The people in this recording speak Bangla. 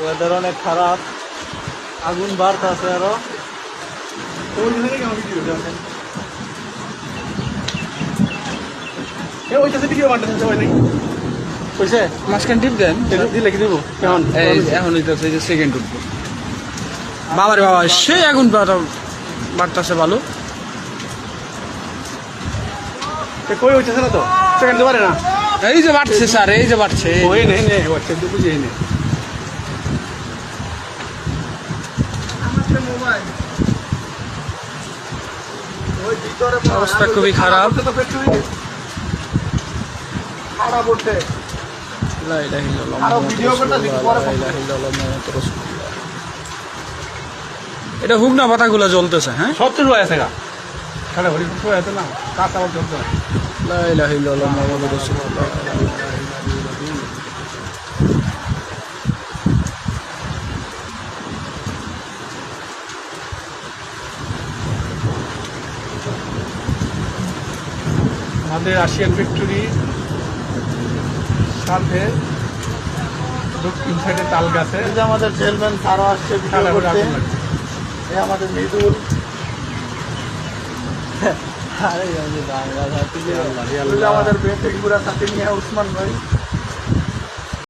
ওয়েদার অনেক খারাপ। আগুন আরও। হইতেছে যে সেকেন্ড বাবারে বাবা সেই আগুন বাড়তেছে ভালো কই হইতেছে না তো? সেকেন্ড পারে না। এই যে বাড়ছে স্যার এই যে বাড়ছে নেই নেই ইল্লাল্লাহ, মুহাম্মাদুর রাসূলুল্লাহ। এটা হুগনা পাতাগুলো জ্বলতেছে হ্যাঁ? সত্তর হয়ে আছে গা। হরি না কাঁচা বলতে হতো না আমাদের রাশিয়ান ফ্যাক্টরি সাথে দক্ষিণ সাইডে তাল গাছে আমাদের চেয়ারম্যান তারা আসছে আমাদের মৃদুল। আরে আমাদের বেতেগুড়া সাথে নিয়ে উসমান ভাই।